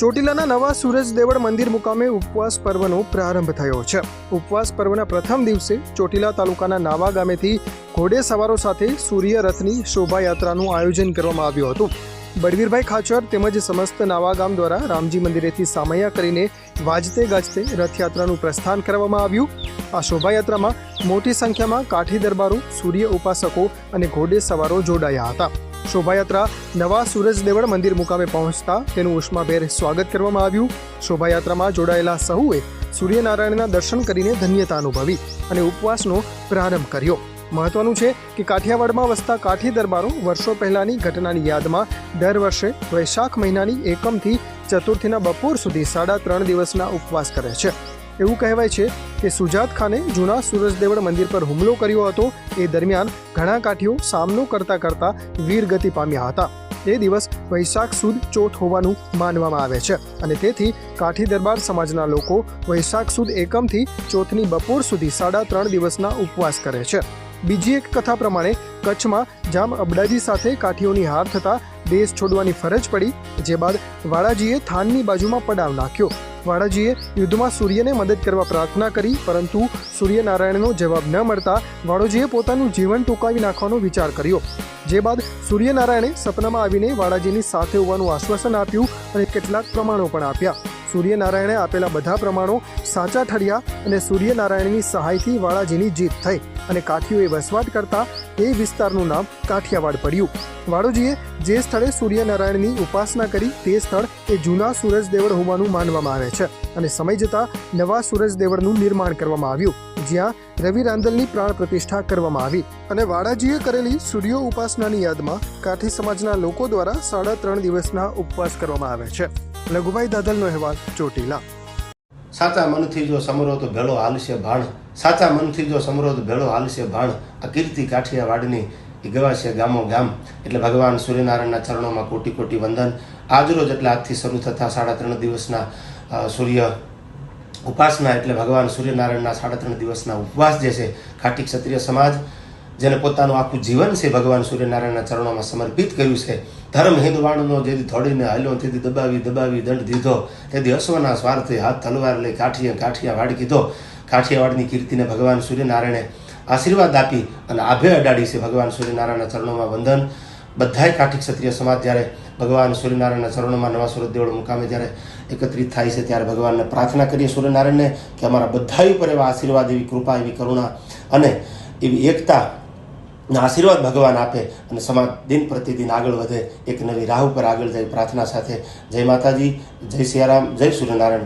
ચોટીલાના નવા સૂરજ દેવળ મંદિર મુકામે ઉપવાસ પર્વનો પ્રારંભ થયો છે. ઉપવાસ પર્વના પ્રથમ દિવસે ચોટીલા તાલુકાના નાવા ગામેથી ઘોડે સવારો સાથે સૂર્ય રથની શોભાયાત્રાનું આયોજન કરવામાં આવ્યું હતું. બળવીરભાઈ ખાચર તેમજ સમસ્ત નાવા ગામ દ્વારા રામજી મંદિરેથી સામૈયા કરીને વાજતે ગાજતે રથયાત્રાનું પ્રસ્થાન કરવામાં આવ્યું. આ શોભાયાત્રામાં મોટી સંખ્યામાં કાઠી દરબારો, સૂર્ય ઉપાસકો અને ઘોડે સવારો જોડાયા હતા. શોભાયાત્રા નવા સુરજદેવળ મંદિર મુકામે પહોંચતા તેનું ઉષ્માભેર સ્વાગત કરવામાં આવ્યું. શોભાયાત્રામાં જોડાયેલા સહુએ સૂર્યનારાયણના દર્શન કરીને ધન્યતા અનુભવી અને ઉપવાસનો પ્રારંભ કર્યો. મહત્વનું છે કે કાઠિયાવાડમાં વસતા કાઠી દરબારો વર્ષો પહેલાની ઘટનાની યાદમાં દર વર્ષે વૈશાખ મહિનાની એકમથી ચતુર્થીના બપોર સુધી સાડા ત્રણ દિવસના ઉપવાસ કરે છે. એવું કહેવાય છે કે સુજાત ખાને જૂના સૂરજદેવળ મંદિર પર હુમલો કર્યો હતો. એ દરમિયાન ઘણા કાઠીઓ સામનો કરતા કરતા વીરગતિ પામ્યા હતા. તે દિવસ વૈશાખ સુદ ચોથ હોવાનું માનવામાં આવે છે અને તેથી કાઠી દરબાર સમાજના લોકો વૈશાખ સુદ એકમથી ચોથની બપોર સુધી સાડા ત્રણ દિવસના ઉપવાસ કરે છે. બીજી એક કથા પ્રમાણે કચ્છમાં જામ અબડાજી સાથે કાઠીઓની હાર થતાં દેશ છોડવાની ફરજ પડી, જે બાદ વાળાજીએ થાનની બાજુમાં પડાવ નાખ્યો. વાળાજીએ યુદ્ધમાં સૂર્યને મદદ કરવા પ્રાર્થના કરી, પરંતુ સૂર્યનારાયણનો જવાબ ન મળતા વાળોજીએ પોતાનું જીવન ટૂંકાવી નાખવાનો વિચાર કર્યો. જે બાદ સૂર્યનારાયણે સપનામાં આવીને વાળાજીની સાથે હોવાનું આશ્વાસન આપ્યું અને કેટલાક પ્રમાણો પણ આપ્યા. સૂર્યનારાયણે આપેલા બધા પ્રમાણો સાચા ઠર્યા અને સૂર્યનારાયણની સહાયથી વાળાજીની જીત થઈ અને કાઠીઓએ વસવાટ કરતા એ વિસ્તારનું નામ કાઠિયાવાડ પડ્યું. વાળોજીએ જે સ્થળે સૂર્યનારાયણની ઉપાસના કરી તે સ્થળ એ જૂના સૂરજ દેવળ હોવાનું માનવામાં આવે છે અને સમય જતાં નવા સૂરજ દેવળનું નિર્માણ કરવામાં આવ્યું, જ્યાં રવિ રાંદલની પ્રાણ પ્રતિષ્ઠા કરવામાં આવી અને વાડાજીએ કરેલી સૂર્ય ઉપાસનાની યાદમાં કાઠી સમાજના લોકો દ્વારા સાડા ત્રણ દિવસના ઉપવાસ કરવામાં આવે છે. લઘુભાઈ દાદલનો અહેવાલ ચોટીલા. સાચા મનથી જો સમરો તો ભેળો હાલશે ભાણ, સાચા મનથી જો સમરો તો ભેળો હાલશે ભાણ, આ કીર્તિ કાઠિયાવાડની એ ગવાશે ગામો ગામ. એટલે ભગવાન સૂર્યનારાયણના ચરણોમાં કોટી કોટી વંદન. આજરોજ એટલે આજથી શરૂ થતા સાડા ત્રણ દિવસના સૂર્ય ઉપાસના. એટલે ભગવાન સૂર્યનારાયણના સાડા ત્રણ દિવસના ઉપવાસ જે છે, ખાટી ક્ષત્રિય સમાજ જેને પોતાનું આખું જીવન છે ભગવાન સૂર્યનારાયણના ચરણોમાં સમર્પિત કર્યું છે. ધર્મ હિન્દવાણનો જેથી થોડીને હાલ્યો, તેથી દબાવી દબાવી, દંડ દીધો. તેથી અશ્વના સ્વાર્થે હાથ તલવાર લઈ કાઠીએ કાઠિયાવાડ કીધો. કાઠિયાવાડની કીર્તિને ભગવાન સૂર્યનારાયણે આશીર્વાદ આપી અને આભે અડાડી છે ભગવાન સૂર્યનારાયણના ચરણોમાં વંદન. બધાય કાઠી ક્ષત્રિય સમાજ જ્યારે ભગવાન સૂર્યનારાયણના ચરણોમાં નવા સુરત દેવળ મુકામે જ્યારે એકત્રિત થાય છે ત્યારે ભગવાનને પ્રાર્થના કરીએ સૂર્યનારાયણને કે અમારા બધા ઉપર એવા આશીર્વાદ, એવી કૃપા, એવી કરુણા અને એવી એકતા આશીર્વાદ ભગવાન આપે અને સમાજ દિન પ્રતિદિન આગળ વધે, એક નવી રાહ ઉપર આગળ જાય પ્રાર્થના સાથે. જય માતાજી, જય સિયારામ, જય સૂર્યનારાયણ.